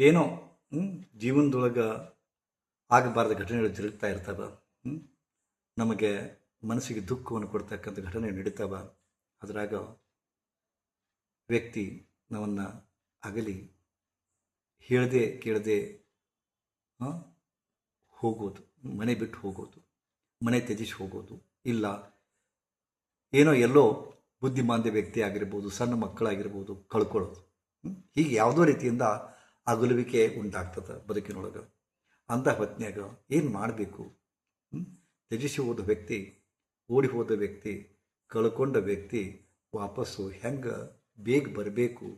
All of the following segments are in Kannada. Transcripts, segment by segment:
ಏನೋ ಜೀವನದೊಳಗೆ ಆಗಬಾರ್ದ ಘಟನೆಗಳು ಜರುಗ್ತಾ ಇರ್ತವೆ? ನಮಗೆ ಮನಸ್ಸಿಗೆ ದುಃಖವನ್ನು ಕೊಡ್ತಕ್ಕಂಥ ಘಟನೆ ನಡೀತಾವ, ಅದರಾಗ ವ್ಯಕ್ತಿ ನಮ್ಮನ್ನು ಅಗಲಿ, ಹೇಳದೆ ಕೇಳದೆ ಹೋಗೋದು, ಮನೆ ಬಿಟ್ಟು ಹೋಗೋದು, ಮನೆ ತ್ಯಜಿಸಿ ಹೋಗೋದು, ಇಲ್ಲ, ಏನೋ ಎಲ್ಲೋ ಬುದ್ಧಿಮಾಂದ್ಯ ವ್ಯಕ್ತಿ ಆಗಿರ್ಬೋದು, ಸಣ್ಣ ಮಕ್ಕಳಾಗಿರ್ಬೋದು ಕಳ್ಕೊಳ್ಳೋದು? ಹೀಗೆ ಯಾವುದೋ ರೀತಿಯಿಂದ ಅಗಲುವಿಕೆ ಉಂಟಾಗ್ತದೆ ಬದುಕಿನೊಳಗೆ. ಅಂಥ ಹೊತ್ನ್ಯಾಗ ಏನು ಮಾಡಬೇಕು? ತ್ಯಜಿಸಿ ಹೋದ ವ್ಯಕ್ತಿ, ಓಡಿ ಹೋದ ವ್ಯಕ್ತಿ, ಕಳ್ಕೊಂಡ ವ್ಯಕ್ತಿ ವಾಪಸ್ಸು ಹೆಂಗೆ ಬೇಗ ಬರಬೇಕು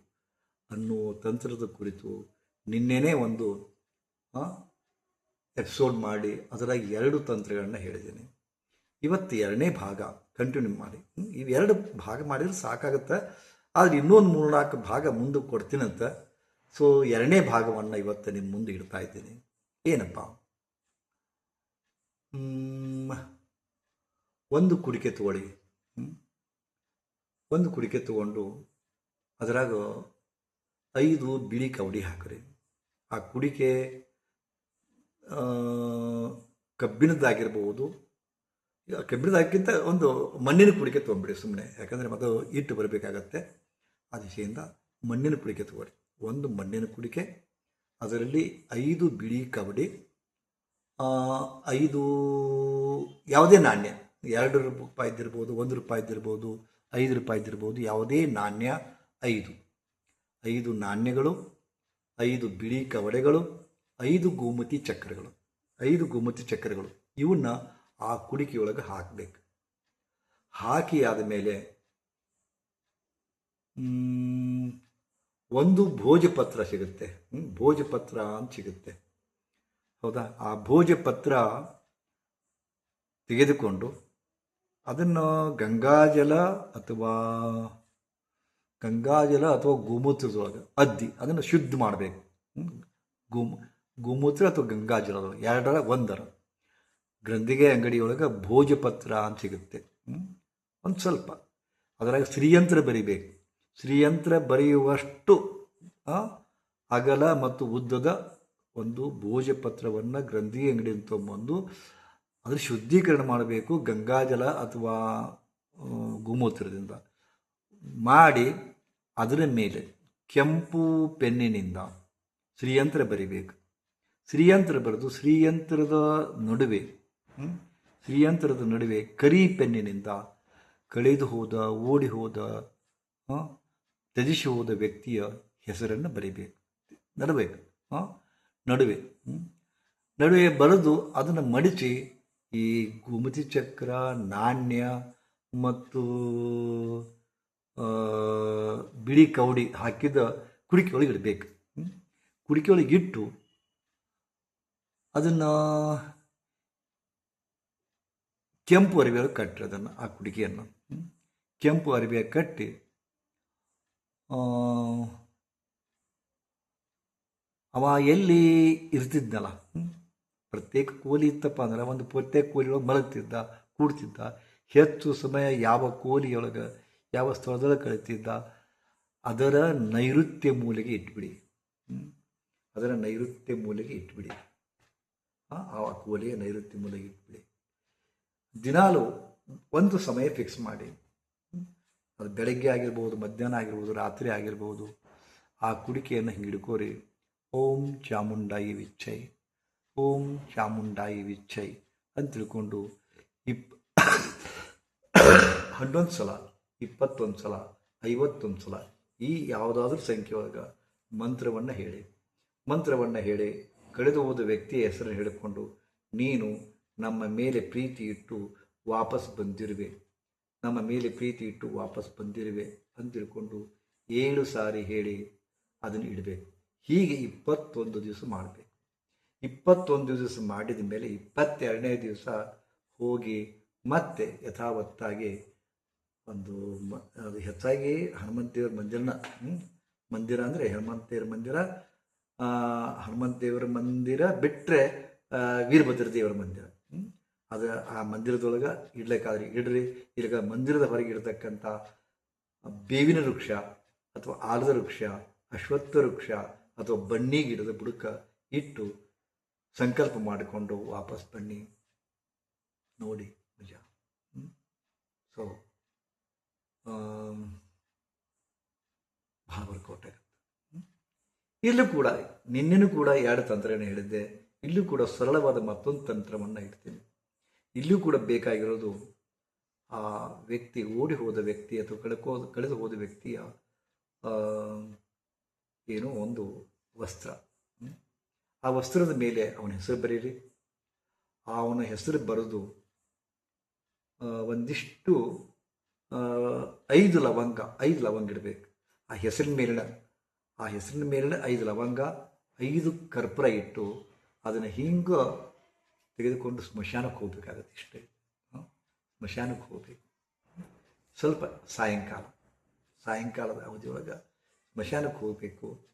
ಅನ್ನೋ ತಂತ್ರದ ಕುರಿತು ನಿನ್ನೆನೇ ಒಂದು ಎಪಿಸೋಡ್ ಮಾಡಿ ಅದರಾಗ ಎರಡು ತಂತ್ರಗಳನ್ನ ಹೇಳಿದ್ದೀನಿ. ಇವತ್ತು ಎರಡನೇ ಭಾಗ ಕಂಟಿನ್ಯೂ ಮಾಡಿ? ಇವೆರಡು ಭಾಗ ಮಾಡಿದ್ರೆ ಸಾಕಾಗುತ್ತೆ. ಆದರೆ ಇನ್ನೊಂದು ಮೂರ್ನಾಲ್ಕು ಭಾಗ ಮುಂದೆ ಕೊಡ್ತೀನಂತ ಸೊ ಎರಡನೇ ಭಾಗವನ್ನು ಇವತ್ತು ನಿಮ್ಮ ಮುಂದೆ ಇಡ್ತಾ ಇದ್ದೀನಿ. ಏನಪ್ಪ? ಒಂದು ಕುಡಿಕೆ ತಗೊಳ್ಳಿ. ಒಂದು ಕುಡಿಕೆ ತಗೊಂಡು ಅದರಾಗ ಐದು ಬಿಳಿ ಕವಡಿ ಹಾಕ್ರಿ. ಆ ಕುಡಿಕೆ ಕಬ್ಬಿಣದ್ದಾಗಿರ್ಬೋದು ಈಗ ಕಬ್ಬಿಣದಕ್ಕಿಂತ ಒಂದು ಮಣ್ಣಿನ ಕುಡಿಕೆ ತೊಗೊಂಬಿಡಿ ಸುಮ್ಮನೆ ಯಾಕಂದರೆ ಅದು ಇಟ್ಟು ಬರಬೇಕಾಗತ್ತೆ. ಆ ದಿಶೆಯಿಂದ ಮಣ್ಣಿನ ಕುಡಿಕೆ ತಗೊಳ್ಳಿ. ಒಂದು ಮಣ್ಣಿನ ಕುಡಿಕೆ, ಅದರಲ್ಲಿ ಐದು ಬಿಳಿ ಕಬಡ್ಡಿ ಐದು ಯಾವುದೇ ನಾಣ್ಯ, ಎರಡು ರೂಪಾಯಿದ್ದಿರ್ಬೋದು ಒಂದು ರೂಪಾಯಿದ್ದಿರ್ಬೋದು ಐದು ರೂಪಾಯಿದ್ದಿರ್ಬೋದು ಯಾವುದೇ ನಾಣ್ಯ ಐದು. ಐದು ನಾಣ್ಯಗಳು, ಐದು ಬಿಳಿ ಕವಡೆಗಳು, ಐದು ಗೋಮತಿ ಚಕ್ರಗಳು, ಐದು ಗೋಮತಿ ಚಕ್ರಗಳು ಇವನ್ನ ಆ ಕುಡಿಕೆಯೊಳಗೆ ಹಾಕಬೇಕು. ಹಾಕಿ ಆದ ಮೇಲೆ ಒಂದು ಭೋಜಪತ್ರ ಸಿಗುತ್ತೆ. ಭೋಜಪತ್ರ ಅಂತ ಸಿಗುತ್ತೆ. ಹೌದಾ? ಆ ಭೋಜಪತ್ರ ತೆಗೆದುಕೊಂಡು ಅದನ್ನು ಗಂಗಾಜಲ ಅಥವಾ ಗಂಗಾಜಲ ಅಥವಾ ಗೋಮೂತ್ರದೊಳಗೆ ಅದ್ದಿ, ಅದನ್ನು ಶುದ್ಧ ಮಾಡಬೇಕು. ಗೋಮು, ಗೋಮೂತ್ರ ಅಥವಾ ಗಂಗಾಜಲದೊಳಗೆ ಎರಡರ ಒಂದರ ಗ್ರಂಥಿಗೆ ಅಂಗಡಿಯೊಳಗೆ ಭೋಜಪತ್ರ ಅಂತ ಸಿಗುತ್ತೆ. ಒಂದು ಸ್ವಲ್ಪ. ಅದರಾಗ ಸ್ತ್ರೀಯಂತ್ರ ಬರಿಬೇಕು. ಶ್ರೀಯಂತ್ರ ಬರೆಯುವಷ್ಟು ಅಗಲ ಮತ್ತು ಉದ್ದದ ಒಂದು ಭೋಜಪತ್ರವನ್ನು ಗ್ರಂಥಿ ಅಂಗಡಿಯಿಂದ ತೊಗೊಂಬಂದು ಅದರ ಶುದ್ಧೀಕರಣ ಮಾಡಬೇಕು, ಗಂಗಾಜಲ ಅಥವಾ ಗೋಮೂತ್ರದಿಂದ ಮಾಡಿ ಅದರ ಮೇಲೆ ಕೆಂಪು ಪೆನ್ನಿನಿಂದ ಶ್ರೀಯಂತ್ರ ಬರಿಬೇಕು ಶ್ರೀಯಂತ್ರ ಬರೆದು ಶ್ರೀಯಂತ್ರದ ನಡುವೆ? ಶ್ರೀಯಂತ್ರದ ನಡುವೆ ಕರಿ ಪೆನ್ನಿನಿಂದ ಕಳೆದು ಹೋದ, ಓಡಿ ಹೋದ ತ್ಯಜಿಸಿ ಹೋದ ವ್ಯಕ್ತಿಯ ಹೆಸರನ್ನು ಬರಿಬೇಕು. ನಡುವೆ ನಡುವೆ? ನಡುವೆ ಬರೆದು ಅದನ್ನು ಮಡಿಸಿ ಈ ಗೋಮತಿ ಚಕ್ರ, ನಾಣ್ಯ ಮತ್ತು ಬಿಳಿ ಕವಡಿ ಹಾಕಿದ ಕುಡಿಕೆಯೊಳಗೆ ಇಡಬೇಕು ಕುಡಿಕೆಯೊಳಗೆ ಇಟ್ಟು ಅದನ್ನು ಕೆಂಪು ಅರಿವೆಯಲ್ಲಿ ಕಟ್ಟಿ ಅದನ್ನು, ಆ ಕುಡಿಕೆಯನ್ನು ಕೆಂಪು ಅರಿವೆ ಕಟ್ಟಿ ಅವ ಎಲ್ಲಿ ಇರ್ತಿದ್ನಲ್ಲ? ಪ್ರತ್ಯೇಕ ಕೋಲಿ ಇತ್ತಪ್ಪ ಅಂದ್ರೆ ಒಂದು ಪ್ರತ್ಯೇಕ ಕೋಲಿಯೊಳಗೆ ಮಲಗ್ತಿದ್ದ, ಕೂಡ್ತಿದ್ದ, ಹೆಚ್ಚು ಸಮಯ ಯಾವ ಕೋಲಿಯೊಳಗೆ, ಯಾವ ಸ್ಥಳದೊಳಗೆ ಕಳಿತಿದ್ದ, ಅದರ ನೈಋತ್ಯ ಮೂಲೆಗೆ ಇಟ್ಬಿಡಿ ಅದರ ನೈಋತ್ಯ ಮೂಲೆಗೆ ಇಟ್ಬಿಡಿ ಆ ಕೋಲಿಯ ನೈಋತ್ಯ ಮೂಲೆಗೆ ಇಟ್ಬಿಡಿ ದಿನಾಲು ಒಂದು ಸಮಯ ಫಿಕ್ಸ್ ಮಾಡಿ? ಅದು ಬೆಳಗ್ಗೆ ಆಗಿರ್ಬೋದು, ಮಧ್ಯಾಹ್ನ ಆಗಿರ್ಬೋದು, ರಾತ್ರಿ ಆಗಿರ್ಬೋದು, ಆ ಕುಡಿಕೆಯನ್ನು ಹಿಡ್ಕೋರಿ ಓಂ ಚಾಮುಂಡಾಯಿ ವಿಚ್ಚೈ ಓಂ ಚಾಮುಂಡಾಯಿ ವಿಚ್ಚೈ ಅಂತ ತಿಳ್ಕೊಂಡು ಇಪ್ ಹನ್ನೊಂದು ಸಲ ಇಪ್ಪತ್ತೊಂದು ಸಲ ಐವತ್ತೊಂದು ಸಲ ಈ ಯಾವುದಾದ್ರೂ ಸಂಖ್ಯೆ ಒಳಗೆ ಮಂತ್ರವನ್ನು ಹೇಳಿ. ಮಂತ್ರವನ್ನು ಹೇಳಿ, ಕಳೆದು ಹೋದ ವ್ಯಕ್ತಿಯ ಹೆಸರನ್ನು ಹೇಳಿಕೊಂಡು ನೀನು ನಮ್ಮ ಮೇಲೆ ಪ್ರೀತಿ ಇಟ್ಟು ವಾಪಸ್ ಬಂದಿರುವೆ. ನಮ್ಮ ಮೇಲೆ ಪ್ರೀತಿ ಇಟ್ಟು ವಾಪಸ್ ಬಂದಿರುವೆ ಅಂತ ತಿಳ್ಕೊಂಡು ಏಳು ಸಾರಿ ಹೇಳಿ ಅದನ್ನು ಇಡಬೇಕು ಹೀಗೆ ಇಪ್ಪತ್ತೊಂದು ದಿವಸ ಮಾಡಬೇಕು ಇಪ್ಪತ್ತೊಂದು ದಿವಸ ಮಾಡಿದ ಮೇಲೆ ಇಪ್ಪತ್ತೆರಡನೇ ದಿವಸ ಹೋಗಿ ಮತ್ತೆ ಯಥಾವತ್ತಾಗಿ ಒಂದು ಹೆಚ್ಚಾಗಿ ಹನುಮಂತ ದೇವರ ಮಂದಿರನ? ಮಂದಿರ ಅಂದರೆ ಹನುಮಂತ ದೇವರ ಮಂದಿರ ಹನುಮಂತ ದೇವರ ಮಂದಿರ ಬಿಟ್ಟರೆ ವೀರಭದ್ರ ದೇವರ ಮಂದಿರ? ಅದು ಆ ಮಂದಿರದೊಳಗೆ ಇಡ್ಲಿಕ್ಕಾದ್ರೆ. ಇಡ್ರಿ ಈಗ ಮಂದಿರದ ಹೊರಗೆ ಇರತಕ್ಕಂಥ ಬೇವಿನ ವೃಕ್ಷ ಅಥವಾ ಆಲದ ವೃಕ್ಷ, ಅಶ್ವತ್ಥ ವೃಕ್ಷ ಅಥವಾ ಬನ್ನಿ ಗಿಡದ ಬುಡಕ ಇಟ್ಟು ಸಂಕಲ್ಪ ಮಾಡಿಕೊಂಡು ವಾಪಸ್ ಬನ್ನಿ. ನೋಡಿ ನಿಜ ಸೊ ಭಾಳ ಆಗುತ್ತೆ? ಇಲ್ಲೂ ಕೂಡ ನಿನ್ನೆನೂ ಕೂಡ ಎರಡು ತಂತ್ರನ ಹೇಳಿದ್ದೆ. ಇಲ್ಲೂ ಕೂಡ ಸರಳವಾದ ಮತ್ತೊಂದು ತಂತ್ರವನ್ನು ಇಡ್ತೀನಿ. ಇಲ್ಲೂ ಕೂಡ ಬೇಕಾಗಿರೋದು ಆ ವ್ಯಕ್ತಿ, ಓಡಿ ಹೋದ ವ್ಯಕ್ತಿ ಅಥವಾ ಕಳ್ಕೋ, ಕಳೆದು ಹೋದ ವ್ಯಕ್ತಿಯ ಏನೋ ಒಂದು ವಸ್ತ್ರ. ಆ ವಸ್ತ್ರದ ಮೇಲೆ ಅವನ ಹೆಸರು ಬರೀರಿ. ಅವನ ಹೆಸರು ಬರೆದು ಒಂದಿಷ್ಟು ಐದು ಲವಂಗ ಐದು ಲವಂಗ ಇಡಬೇಕು. ಆ ಹೆಸರಿನ ಮೇಲಿನ, ಆ ಹೆಸರಿನ ಮೇಲಿನ ಐದು ಲವಂಗ, ಐದು ಕರ್ಪೂರ ಇಟ್ಟು ಅದನ್ನು ಹಿಂಗೆ ತೆಗೆದುಕೊಂಡು ಸ್ಮಶಾನಕ್ಕೆ ಹೋಗಬೇಕಾಗತ್ತೆ ಇಷ್ಟೇ? ಸ್ಮಶಾನಕ್ಕೆ ಹೋಗಬೇಕು. ಸ್ವಲ್ಪ ಸಾಯಂಕಾಲ. ಸಾಯಂಕಾಲದ ಅವಧಿಯೊಳಗೆ ಸ್ಮಶಾನಕ್ಕೆ ಹೋಗಬೇಕು.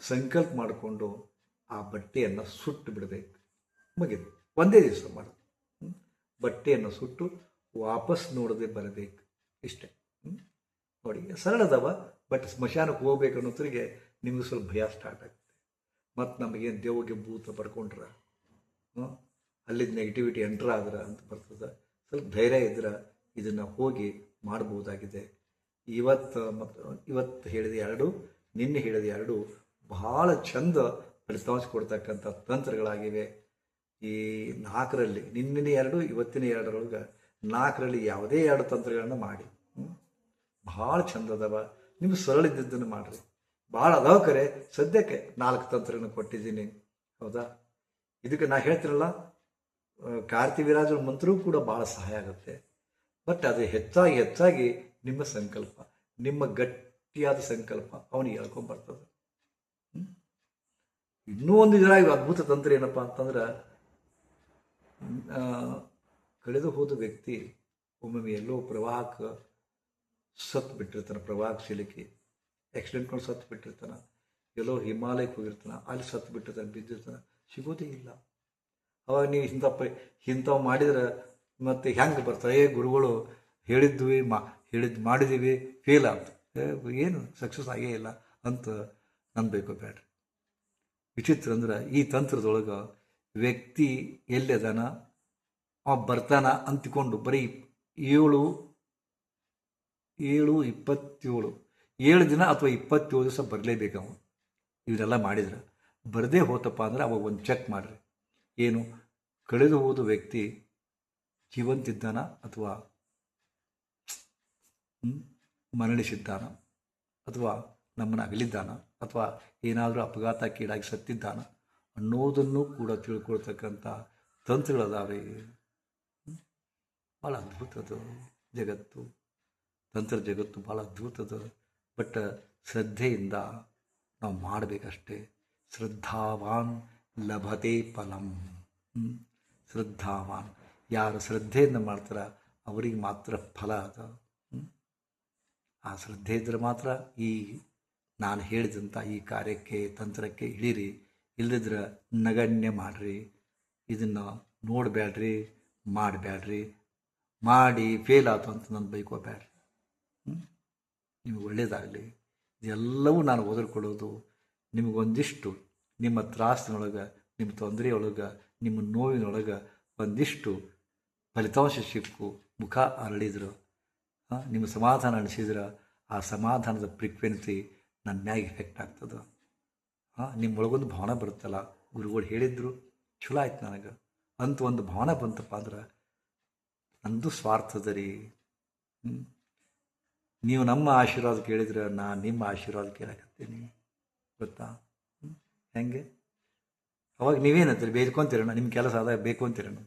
ಸಂಕಲ್ಪ ಮಾಡಿಕೊಂಡು ಆ ಬಟ್ಟೆಯನ್ನು ಸುಟ್ಟು ಬಿಡಬೇಕು. ಮುಗಿದು ಒಂದೇ ದಿವಸ ಮಾಡೋದು? ಬಟ್ಟೆಯನ್ನು ಸುಟ್ಟು ವಾಪಸ್ ನೋಡದೆ ಬರಬೇಕು. ಇಷ್ಟೇ? ನೋಡಿ, ಸರಳದವ, ಬಟ್ ಸ್ಮಶಾನಕ್ಕೆ ಹೋಗ್ಬೇಕು ಅನ್ನೋದ್ರಿಗೆ ನಿಮಗೆ ಸ್ವಲ್ಪ ಭಯ ಸ್ಟಾರ್ಟ್ ಆಗುತ್ತೆ. ಮತ್ತು ನಮಗೇನು ದೇವಗೆ ಭೂತ ಹ್ಮ್? ಅಲ್ಲಿದ್ದ ನೆಗೆಟಿವಿಟಿ ಎಂಟ್ರ್ ಆದ್ರ ಅಂತ ಬರ್ತದೆ. ಸ್ವಲ್ಪ ಧೈರ್ಯ ಇದ್ರೆ ಇದನ್ನು ಹೋಗಿ ಮಾಡ್ಬೋದಾಗಿದೆ ಇವತ್ತು ಮತ್ತು ಇವತ್ತು ಹೇಳಿದ ಎರಡು ನಿನ್ನೆ ಹೇಳಿದ ಎರಡು ಬಹಳ ಚಂದ ಫಲಿತಾಂಶ ಕೊಡ್ತಕ್ಕಂಥ ತಂತ್ರಗಳಾಗಿವೆ. ಈ ನಾಲ್ಕರಲ್ಲಿ ನಿನ್ನಿನ ಎರಡು ಇವತ್ತಿನ ಎರಡರೊಳಗೆ ನಾಲ್ಕರಲ್ಲಿ ಯಾವುದೇ ಎರಡು ತಂತ್ರಗಳನ್ನು ಮಾಡಿ. ಭಾಳ ಚಂದ ಅದಾವ. ನಿಮ್ಗೆ ಸರಳ ಇದ್ದಿದ್ದನ್ನು ಮಾಡಿರಿ. ಭಾಳ ಅದಾವ ಕರೆ. ಸದ್ಯಕ್ಕೆ ನಾಲ್ಕು ತಂತ್ರಗಳನ್ನು ಕೊಟ್ಟಿದ್ದೀನಿ. ಹೌದಾ? ಇದಕ್ಕೆ ನಾ ಹೇಳ್ತೀನಲ್ಲ ಆ, ಕಾರ್ತಿ ವಿರಾಜನ ಮಂತ್ರವೂ ಕೂಡ ಭಾಳ ಸಹಾಯ ಆಗುತ್ತೆ. ಬಟ್ ಅದು ಹೆಚ್ಚಾಗಿ ಹೆಚ್ಚಾಗಿ ನಿಮ್ಮ ಸಂಕಲ್ಪ, ನಿಮ್ಮ ಗಟ್ಟಿಯಾದ ಸಂಕಲ್ಪ ಅವನಿಗೆ ಹೇಳ್ಕೊಂಬರ್ತದೆ? ಇನ್ನೂ ಒಂದು ಇದರಾಗಿ ಅದ್ಭುತ ತಂತ್ರ ಏನಪ್ಪ ಅಂತಂದ್ರೆ ಕಳೆದು ಹೋದ ವ್ಯಕ್ತಿ ಒಮ್ಮೊಮ್ಮೆ ಎಲ್ಲೋ ಪ್ರವಾಹಕ್ಕೆ ಸತ್ತು ಬಿಟ್ಟಿರ್ತಾನೆ ಪ್ರವಾಹಕ್ಕೆ ಸಿಲುಕಿ ಆಕ್ಸಿಡೆಂಟ್ ಕೊಂಡು ಸತ್ತು ಬಿಟ್ಟಿರ್ತಾನೆ. ಎಲ್ಲೋ ಹಿಮಾಲಯಕ್ಕೆ ಹೋಗಿರ್ತಾನೆ. ಅಲ್ಲಿ ಸತ್ತು ಬಿಟ್ಟಿರ್ತಾನೆ, ಬಿದ್ದಿರ್ತಾನೆ. ಸಿಗೋದೇ ಇಲ್ಲ. ಅವಾಗ ನೀವು ಇಂಥ ಪ ಇಂಥವು ಮಾಡಿದ್ರೆ ಮತ್ತೆ ಹೆಂಗೆ ಬರ್ತಾರೆ? ಏ ಗುರುಗಳು ಹೇಳಿದ್ವಿ ಮಾ ಹೇಳಿದ್ದು ಮಾಡಿದ್ದೀವಿ ಫೇಲ್ ಆಯ್ತು ಏ, ಏನು ಸಕ್ಸಸ್ ಆಗೇ ಇಲ್ಲ ಅಂತ ಅನ್ಬೇಕು ಬೇಡ್ರಿ ವಿಚಿತ್ರ ಅಂದ್ರೆ ಈ ತಂತ್ರದೊಳಗೆ ವ್ಯಕ್ತಿ ಎಲ್ಲಿ ಅದಾನ ಅವ ಬರ್ತಾನ ಅಂತಿಕೊಂಡು ಬರೀ ಏಳು ಏಳು ಇಪ್ಪತ್ತೇಳು ಏಳು ದಿನ ಅಥವಾ ಇಪ್ಪತ್ತೇಳು ದಿವಸ ಬರಲೇಬೇಕು ಅವನು ಇವನ್ನೆಲ್ಲ ಮಾಡಿದ್ರೆ ಬರದೇ ಹೋತಪ್ಪ ಅಂದ್ರೆ ಅವಾಗ ಒಂದು ಚೆಕ್ ಮಾಡಿರಿ. ಏನು ಕಳೆದು ಹೋದ ವ್ಯಕ್ತಿ ಜೀವಂತಿದ್ದಾನ ಅಥವಾ ಮರಣಿಸಿದ್ದಾನ ಅಥವಾ ನಮ್ಮನ್ನು ಅಗಲಿದ್ದಾನ ಅಥವಾ ಏನಾದರೂ ಅಪಘಾತಕ್ಕೀಡಾಗಿ ಸತ್ತಿದ್ದಾನ ಅನ್ನೋದನ್ನು ಕೂಡ ತಿಳ್ಕೊಳ್ತಕ್ಕಂಥ ತಂತ್ರಗಳದಾವೆ? ಭಾಳ ಅದ್ಭುತದ ಜಗತ್ತು. ತಂತ್ರ ಜಗತ್ತು ಭಾಳ ಅದ್ಭುತದ ಬಟ್ ಶ್ರದ್ಧೆಯಿಂದ ನಾವು ಮಾಡಬೇಕಷ್ಟೇ. ಶ್ರದ್ಧಾವಾನ್ ಲಭತೆ ಫಲಂ? ಶ್ರದ್ಧಾವಾನ್. ಯಾರು ಶ್ರದ್ಧೆಯಿಂದ ಮಾಡ್ತಾರ, ಅವರಿಗೆ ಮಾತ್ರ ಫಲ ಅದ. ಆ ಶ್ರದ್ಧೆ ಇದ್ದರೆ ಮಾತ್ರ ಈ ನಾನು ಹೇಳಿದಂಥ ಈ ಕಾರ್ಯಕ್ಕೆ, ತಂತ್ರಕ್ಕೆ ಇಳಿರಿ. ಇಲ್ಲದಿದ್ರೆ ನಗಣ್ಯ ಮಾಡಿರಿ. ಇದನ್ನು ನೋಡಬೇಡ್ರಿ ಮಾಡಬೇಡ್ರಿ ಮಾಡಿ ಫೇಲ್ ಆಯ್ತು ಅಂತ ನಾನು ಬೈಕೋಬೇಡ್ರಿ? ನಿಮಗೆ ಒಳ್ಳೆಯದಾಗಲಿ ಇದೆಲ್ಲವೂ ನಾನು ಒದರ್ಕೊಳ್ಳೋದು ನಿಮಗೊಂದಿಷ್ಟು ನಿಮ್ಮ ತ್ರಾಸಿನೊಳಗೆ ನಿಮ್ಮ ತೊಂದರೆಯೊಳಗೆ, ನಿಮ್ಮ ನೋವಿನೊಳಗೆ ಒಂದಿಷ್ಟು ಫಲಿತಾಂಶ ಸಿಕ್ಕು, ಮುಖ ಅರಳಿದ್ರು ನಿಮ್ಮ ಸಮಾಧಾನ ಅನಿಸಿದ್ರೆ, ಆ ಸಮಾಧಾನದ ಫ್ರೀಕ್ವೆನ್ಸಿ ನನ್ನ ಮ್ಯಾಗ ಎಫೆಕ್ಟ್ ಆಗ್ತದೆ. ಹಾಂ ನಿಮ್ಮೊಳಗೊಂದು ಭಾವನೆ ಬರುತ್ತಲ್ಲ, ಗುರುಗಳು ಹೇಳಿದ್ರು ಚಲೋ ಆಯ್ತು ನನಗೆ. ಅಂತ ಒಂದು ಭಾವನೆ ಬಂತಪ್ಪ ಅಂದ್ರೆ, ನಂದು ಸ್ವಾರ್ಥದ ರೀ. ನೀವು ನಮ್ಮ ಆಶೀರ್ವಾದ ಕೇಳಿದ್ರೆ ನಾನು ನಿಮ್ಮ ಆಶೀರ್ವಾದ ಕೇಳಕತ್ತೀನಿ ಗೊತ್ತಾ? ಹೆಂಗೆ? ಅವಾಗ ನೀವೇನಂತೀರಿ ಬೇಡ್ಕೊಂತೀರಣ್ಣ ನಿಮ್ಮ ಕೆಲಸ ಆದಾಗ ಬೇಕು ಅಂತೀರಣ್ಣ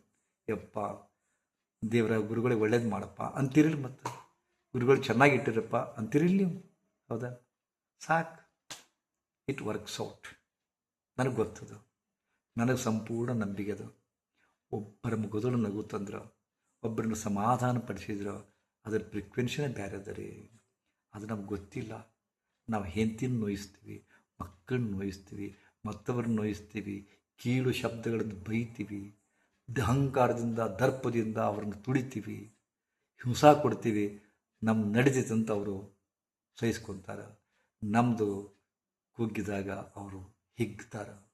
ಯಪ್ಪ, ದೇವರ ಗುರುಗಳಿಗೆ ಒಳ್ಳೇದು ಮಾಡಪ್ಪ. ಅಂತಿರಲಿ ಮತ್ತು? ಗುರುಗಳು ಚೆನ್ನಾಗಿ ಇಟ್ಟಿರಪ್ಪ. ಅಂತಿರಲಿ ಹೌದಾ? ಸಾಕು. ಇಟ್ ವರ್ಕ್ಸ್ ಔಟ್ ನನಗೆ ಗೊತ್ತದು. ನನಗೆ ಸಂಪೂರ್ಣ ನಂಬಿಕೆ ಅದು. ಒಬ್ಬರ ಮುಗದಲು ನಗು ತಂದ್ರೆ ಒಬ್ಬರನ್ನು ಸಮಾಧಾನ ಪಡಿಸಿದ್ರು ಅದರ ಫ್ರೀಕ್ವೆನ್ಸಿನೇ ಬೇರೆ ಅದ ರೀ. ಅದು ನಮ್ಗೆ ಗೊತ್ತಿಲ್ಲ. ನಾವು ಹೆಂತಿನ ನೋಯಿಸ್ತೀವಿ ಮಕ್ಕಳನ್ನ ನೋಯಿಸ್ತೀವಿ ಮತ್ತೊಬ್ಬರನ್ನ ನೋಯಿಸ್ತೀವಿ, ಕೀಳು ಶಬ್ದಗಳನ್ನು ಬೈತೀವಿ, ಅಹಂಕಾರದಿಂದ, ದರ್ಪದಿಂದ ಅವರನ್ನು ತುಳಿತೀವಿ, ಹಿಂಸಾ ಕೊಡ್ತೀವಿ. ನಮ್ಮ ನಡೆದಿತ್ತಂತ ಅವರು ಸಹಿಸ್ಕೊತಾರೆ. ನಮ್ಮದು ಕುಗ್ಗಿದಾಗ ಅವರು ಹಿಗ್ತಾರೆ.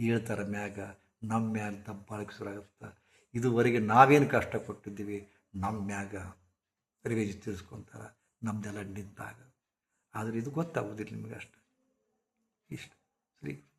ಹೇಳ್ತಾರೆ, ಮ್ಯಾಗ ನಮ್ಮ ಮ್ಯಾಗ ದಬ್ಬಾಳಕ್ಕೆ ಶುರುವಾಗುತ್ತೆ ಇದುವರೆಗೆ ನಾವೇನು ಕಷ್ಟಪಟ್ಟಿದ್ದೀವಿ ನಮ್ಮ ಮ್ಯಾಗ ರಿವೇಜ್ ತೀರಿಸ್ಕೊತಾರೆ. ನಮ್ಮದೆಲ್ಲ ನಿಂತಾಗ. ಆದರೆ ಇದು ಗೊತ್ತಾಗೋದಿಲ್ಲ ನಿಮಗೆ ಅಷ್ಟು. ಇಷ್ಟು. ಸರಿ.